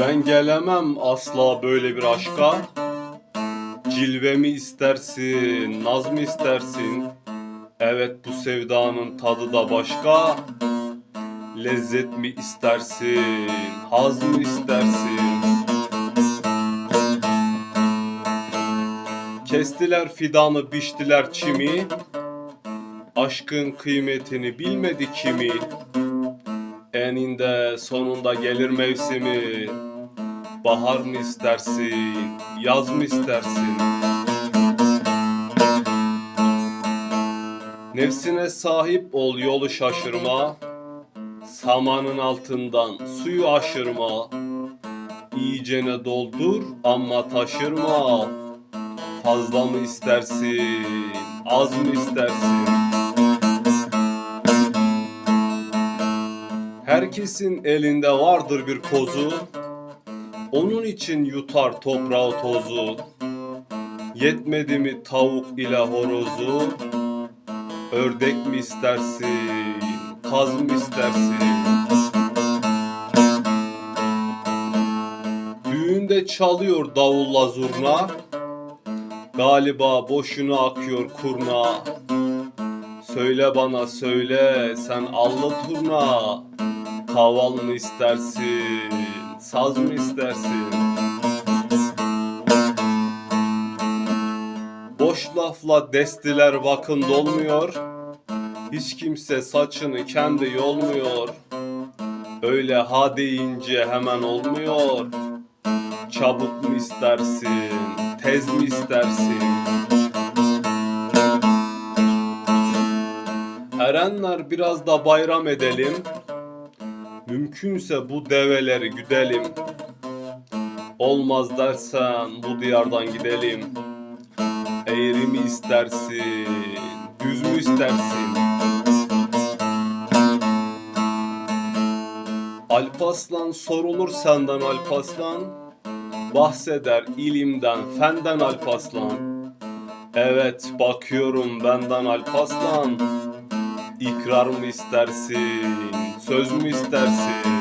Ben gelemem asla böyle bir aşka Cilve mi istersin, naz mı istersin? Evet bu sevdanın tadı da başka Lezzet mi istersin, haz mı istersin? Kestiler fidanı, biçtiler çimi Aşkın kıymetini bilmedi kimi Eninde sonunda gelir mevsimi Bahar mı istersin, yaz mı istersin? Nefsine sahip ol yolu şaşırma Samanın altından suyu aşırma İyicene doldur ama taşırma Fazla mı istersin, az mı istersin? Herkesin elinde vardır bir kozu. Onun için yutar toprağı tozu. Yetmedi mi tavuk ile horozu? Ördek mi istersin, kaz mı istersin? Düğünde çalıyor davulla zurna. Galiba boşuna akıyor kurna. Söyle bana söyle sen allı turna Kaval mı istersin, saz mı istersin? Boş lafla destiler vakın dolmuyor Hiç kimse saçını kendi yolmuyor Öyle ha deyince hemen olmuyor Çabuk mu istersin, tez mi istersin? Erenler biraz da bayram edelim Mümkünse bu develeri güdelim. Olmaz dersen bu diyardan gidelim. Eğri mi istersin, düz mü istersin? Alpaslan sorulur senden Alpaslan Bahseder ilimden, fenden Alpaslan Evet bakıyorum benden Alpaslan İkrar mı istersin, söz mü istersin?